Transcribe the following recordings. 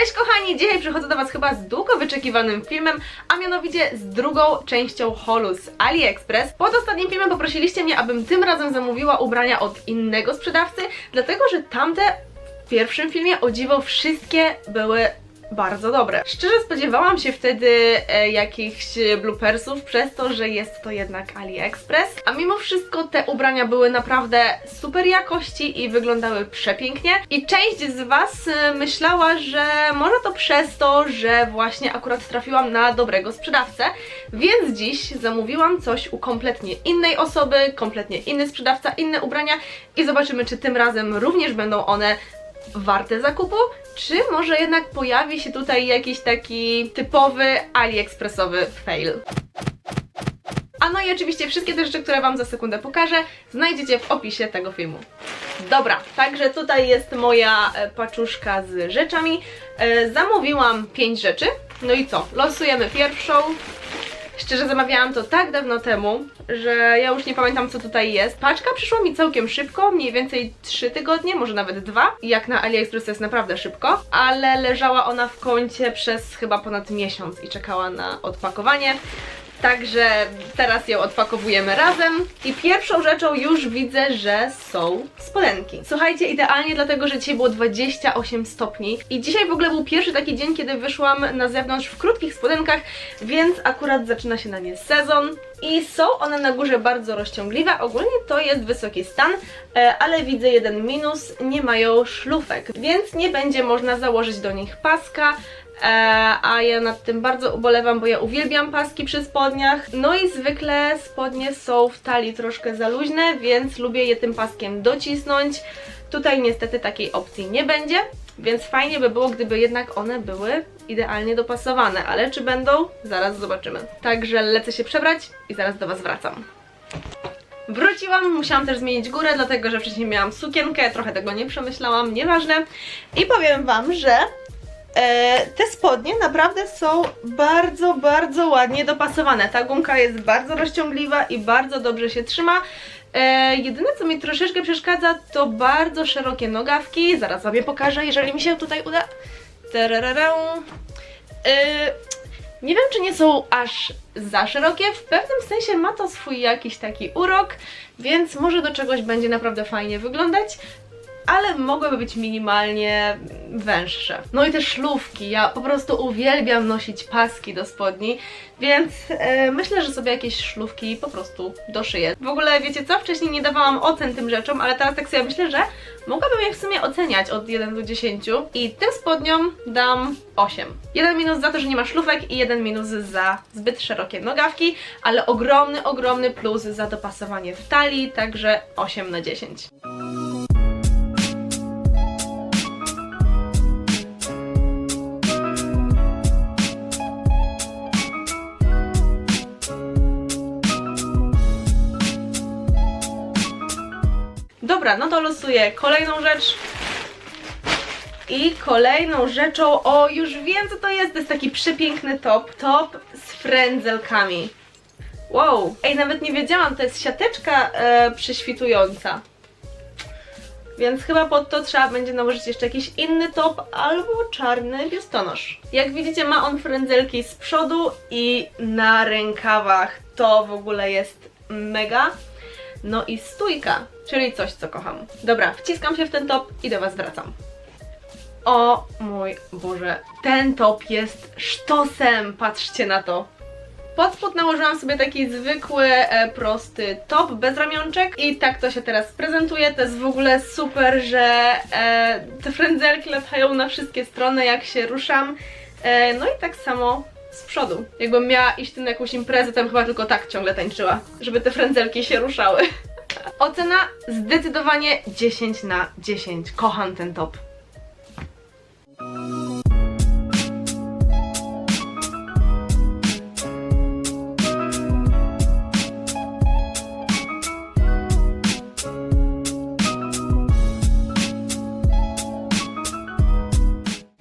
Cześć kochani, dzisiaj przychodzę do Was chyba z długo wyczekiwanym filmem, a mianowicie z drugą częścią holu z AliExpress. Pod ostatnim filmem poprosiliście mnie, abym tym razem zamówiła ubrania od innego sprzedawcy, dlatego że tamte w pierwszym filmie o dziwo wszystkie były bardzo dobre. Szczerze spodziewałam się wtedy e, jakichś bloopersów przez to, że jest to jednak AliExpress, a mimo wszystko te ubrania były naprawdę super jakości i wyglądały przepięknie i część z Was e, myślała, że może to przez to, że właśnie akurat trafiłam na dobrego sprzedawcę, więc dziś zamówiłam coś u kompletnie innej osoby, kompletnie inny sprzedawca, inne ubrania i zobaczymy, czy tym razem również będą one warte zakupu, czy może jednak pojawi się tutaj jakiś taki typowy AliExpressowy fail. A no i oczywiście wszystkie te rzeczy, które Wam za sekundę pokażę, znajdziecie w opisie tego filmu. Dobra, także tutaj jest moja e, paczuszka z rzeczami. E, Zamówiłam 5 rzeczy. No i co? Losujemy pierwszą. Szczerze zamawiałam to tak dawno temu, że ja już nie pamiętam co tutaj jest. Paczka przyszła mi całkiem szybko, mniej więcej 3 tygodnie, może nawet 2. Jak na AliExpress to jest naprawdę szybko, ale leżała ona w kącie przez chyba ponad miesiąc i czekała na odpakowanie. Także teraz ją odpakowujemy razem. I pierwszą rzeczą już widzę, że są spodenki. Słuchajcie, idealnie dlatego, że dzisiaj było 28 stopni. I dzisiaj w ogóle był pierwszy taki dzień, kiedy wyszłam na zewnątrz w krótkich spodenkach, więc akurat zaczyna się na nie sezon. I są one na górze bardzo rozciągliwe. Ogólnie to jest wysoki stan, e, ale widzę jeden minus, nie mają szlufek, więc nie będzie można założyć do nich paska. E, a ja nad tym bardzo ubolewam, bo ja uwielbiam paski przy spodniach. No i zwykle spodnie są w talii troszkę za luźne, więc lubię je tym paskiem docisnąć. Tutaj niestety takiej opcji nie będzie, więc fajnie by było, gdyby jednak one były idealnie dopasowane, ale czy będą? Zaraz zobaczymy. Także lecę się przebrać i zaraz do Was wracam. Wróciłam, musiałam też zmienić górę, dlatego że wcześniej miałam sukienkę, trochę tego nie przemyślałam, nieważne. I powiem Wam, że te spodnie naprawdę są bardzo, bardzo ładnie dopasowane. Ta gumka jest bardzo rozciągliwa i bardzo dobrze się trzyma. E, jedyne co mi troszeczkę przeszkadza to bardzo szerokie nogawki. Zaraz Wam je pokażę, jeżeli mi się tutaj uda. Tarararę. E, nie wiem, czy nie są aż za szerokie. W pewnym sensie ma to swój jakiś taki urok, więc może do czegoś będzie naprawdę fajnie wyglądać ale mogłyby być minimalnie węższe. No i te szlówki, ja po prostu uwielbiam nosić paski do spodni, więc e, myślę, że sobie jakieś szlówki po prostu doszyję. W ogóle wiecie co, wcześniej nie dawałam ocen tym rzeczom, ale teraz tak sobie myślę, że mogłabym je w sumie oceniać od 1 do 10 i tym spodniom dam 8. Jeden minus za to, że nie ma szlufek i jeden minus za zbyt szerokie nogawki, ale ogromny, ogromny plus za dopasowanie w talii, także 8 na 10. Dobra, no to losuję kolejną rzecz. I kolejną rzeczą, o już wiem co to jest, to jest taki przepiękny top. Top z frędzelkami. Wow, ej nawet nie wiedziałam, to jest siateczka e, prześwitująca. Więc chyba pod to trzeba będzie nałożyć jeszcze jakiś inny top albo czarny biustonosz. Jak widzicie ma on frędzelki z przodu i na rękawach. To w ogóle jest mega. No i stójka, czyli coś, co kocham. Dobra, wciskam się w ten top i do Was wracam. O mój Boże, ten top jest sztosem, patrzcie na to. Pod spód nałożyłam sobie taki zwykły, e, prosty top bez ramionczek i tak to się teraz prezentuje. To jest w ogóle super, że e, te frędzelki latają na wszystkie strony jak się ruszam. E, no i tak samo z przodu. Jakbym miała iść na jakąś imprezę, bym chyba tylko tak ciągle tańczyła, żeby te frędzelki się ruszały. Ocena zdecydowanie 10 na 10. Kocham ten top.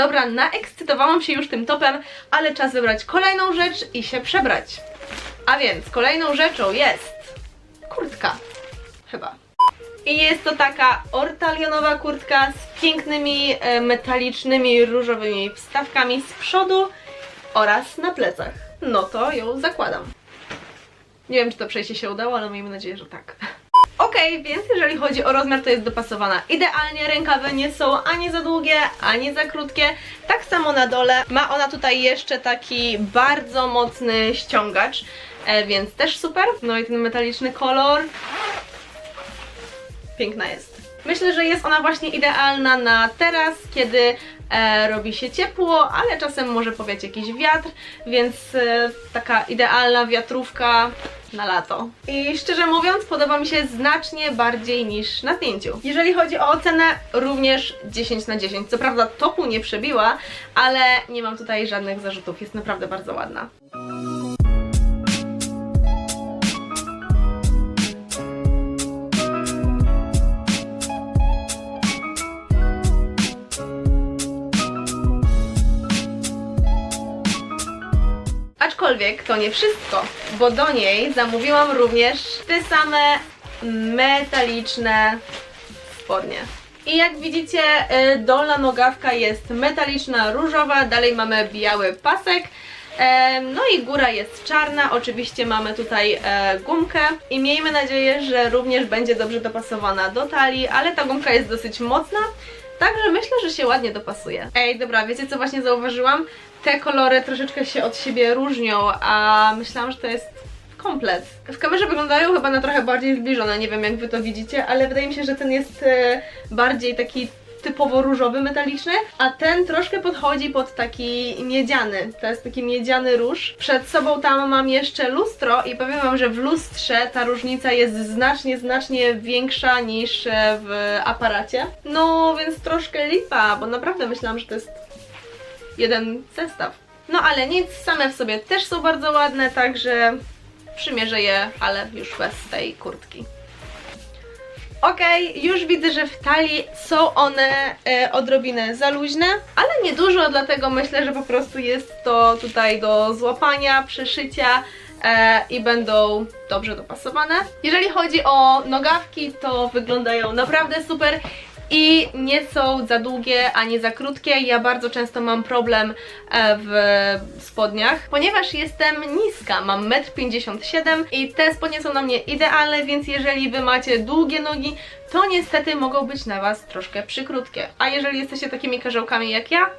Dobra, naekscytowałam się już tym topem, ale czas wybrać kolejną rzecz i się przebrać. A więc kolejną rzeczą jest kurtka. Chyba. I jest to taka ortalionowa kurtka z pięknymi e, metalicznymi różowymi wstawkami z przodu oraz na plecach. No to ją zakładam. Nie wiem, czy to przejście się udało, ale miejmy nadzieję, że tak. Okej, więc jeżeli chodzi o rozmiar, to jest dopasowana idealnie. Rękawy nie są ani za długie, ani za krótkie. Tak samo na dole. Ma ona tutaj jeszcze taki bardzo mocny ściągacz, e, więc też super. No i ten metaliczny kolor. Piękna jest. Myślę, że jest ona właśnie idealna na teraz, kiedy e, robi się ciepło, ale czasem może powiać jakiś wiatr, więc e, taka idealna wiatrówka na lato. I szczerze mówiąc, podoba mi się znacznie bardziej niż na zdjęciu. Jeżeli chodzi o ocenę, również 10 na 10. Co prawda topu nie przebiła, ale nie mam tutaj żadnych zarzutów. Jest naprawdę bardzo ładna. Aczkolwiek to nie wszystko, bo do niej zamówiłam również te same metaliczne spodnie. I jak widzicie, y, dolna nogawka jest metaliczna, różowa, dalej mamy biały pasek. No i góra jest czarna, oczywiście mamy tutaj e, gumkę i miejmy nadzieję, że również będzie dobrze dopasowana do talii, ale ta gumka jest dosyć mocna, Także myślę, że się ładnie dopasuje. Ej, dobra, wiecie co właśnie zauważyłam? Te kolory troszeczkę się od siebie różnią, a myślałam, że to jest komplet. W kamerze wyglądają chyba na trochę bardziej zbliżone, nie wiem jak wy to widzicie, ale wydaje mi się, że ten jest e, bardziej taki typowo różowy, metaliczny, a ten troszkę podchodzi pod taki miedziany. To jest taki miedziany róż. Przed sobą tam mam jeszcze lustro i powiem wam, że w lustrze ta różnica jest znacznie, znacznie większa niż w aparacie. No więc troszkę lipa, bo naprawdę myślałam, że to jest jeden zestaw. No ale nic, same w sobie też są bardzo ładne, także przymierzę je, ale już bez tej kurtki. Okej, już widzę, że w talii są one e, odrobinę za luźne, ale niedużo, dlatego myślę, że po prostu jest to tutaj do złapania, przeszycia e, i będą dobrze dopasowane. Jeżeli chodzi o nogawki, to wyglądają naprawdę super i nie są za długie ani za krótkie. Ja bardzo często mam problem e, w spodniach, ponieważ jestem niska, mam 1,57 m i te spodnie są na mnie idealne, więc jeżeli Wy macie długie nogi, to niestety mogą być na Was troszkę przykrótkie. A jeżeli jesteście takimi karzełkami jak ja,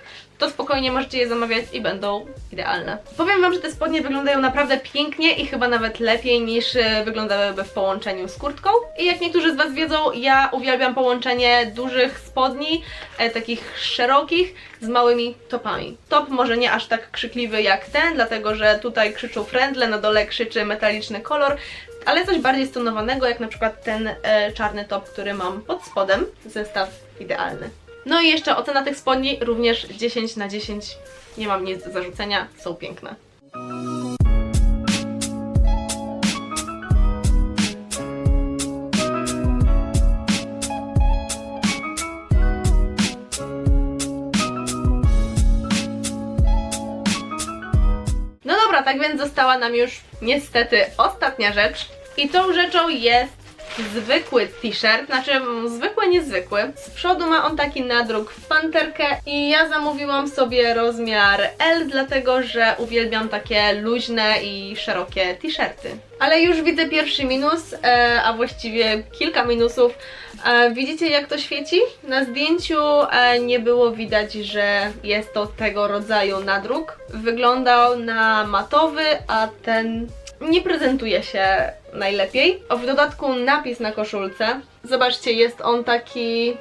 to spokojnie możecie je zamawiać i będą idealne. Powiem Wam, że te spodnie wyglądają naprawdę pięknie i chyba nawet lepiej niż e, wyglądałyby w połączeniu z kurtką. I jak niektórzy z Was wiedzą, ja uwielbiam połączenie dużych spodni, e, takich szerokich, z małymi topami. Top może nie aż tak krzykliwy jak ten, dlatego że tutaj krzyczą frędle, na dole krzyczy metaliczny kolor, ale coś bardziej stonowanego, jak na przykład ten e, czarny top, który mam pod spodem. Zestaw idealny. No i jeszcze ocena tych spodni również 10 na 10. Nie mam nic do zarzucenia, są piękne. No dobra, tak więc została nam już niestety ostatnia rzecz. I tą rzeczą jest zwykły t-shirt, znaczy zwykły, niezwykły. Z przodu ma on taki nadruk w panterkę i ja zamówiłam sobie rozmiar L, dlatego że uwielbiam takie luźne i szerokie t-shirty. Ale już widzę pierwszy minus, e, a właściwie kilka minusów. E, widzicie jak to świeci? Na zdjęciu e, nie było widać, że jest to tego rodzaju nadruk. Wyglądał na matowy, a ten nie prezentuje się najlepiej. W dodatku napis na koszulce. Zobaczcie, jest on taki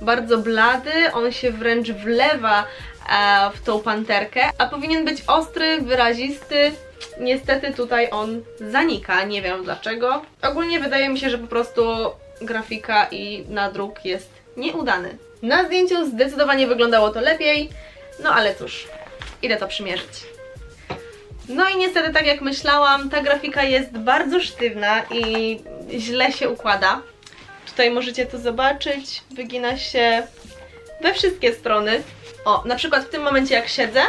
bardzo blady, on się wręcz wlewa e, w tą panterkę, a powinien być ostry, wyrazisty. Niestety tutaj on zanika, nie wiem dlaczego. Ogólnie wydaje mi się, że po prostu grafika i nadruk jest nieudany. Na zdjęciu zdecydowanie wyglądało to lepiej, no ale cóż, idę to przymierzyć. No i niestety, tak jak myślałam, ta grafika jest bardzo sztywna i źle się układa. Tutaj możecie to zobaczyć, wygina się we wszystkie strony. O, na przykład w tym momencie jak siedzę,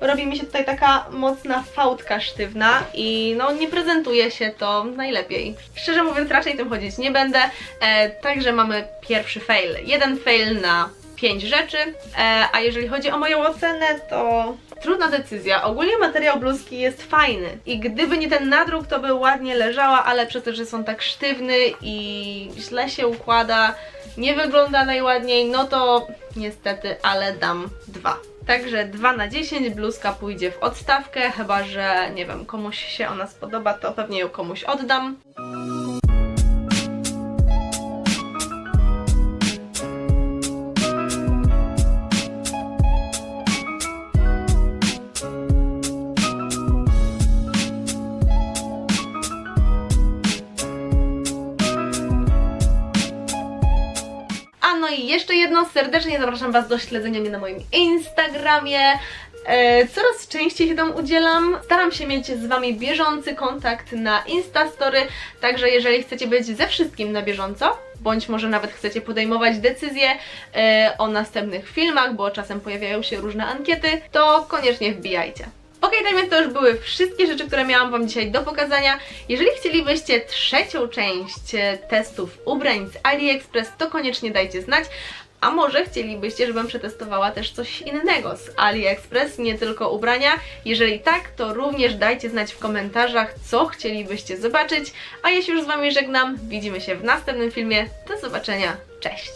robi mi się tutaj taka mocna fałdka sztywna i no nie prezentuje się to najlepiej. Szczerze mówiąc raczej tym chodzić nie będę, e, także mamy pierwszy fail. Jeden fail na pięć rzeczy, e, a jeżeli chodzi o moją ocenę, to trudna decyzja. Ogólnie materiał bluzki jest fajny i gdyby nie ten nadruk, to by ładnie leżała, ale przez to, że są tak sztywny i źle się układa, nie wygląda najładniej, no to niestety, ale dam dwa. Także 2 na 10 bluzka pójdzie w odstawkę, chyba że nie wiem, komuś się ona spodoba, to pewnie ją komuś oddam. Jeszcze jedno, serdecznie zapraszam Was do śledzenia mnie na moim Instagramie. E, coraz częściej się tam udzielam. Staram się mieć z Wami bieżący kontakt na Instastory, także jeżeli chcecie być ze wszystkim na bieżąco, bądź może nawet chcecie podejmować decyzje e, o następnych filmach, bo czasem pojawiają się różne ankiety, to koniecznie wbijajcie. Ok, tak to już były wszystkie rzeczy, które miałam Wam dzisiaj do pokazania. Jeżeli chcielibyście trzecią część e, testów ubrań z AliExpress, to koniecznie dajcie znać. A może chcielibyście, żebym przetestowała też coś innego z AliExpress, nie tylko ubrania? Jeżeli tak, to również dajcie znać w komentarzach, co chcielibyście zobaczyć. A ja się już z Wami żegnam, widzimy się w następnym filmie. Do zobaczenia, cześć!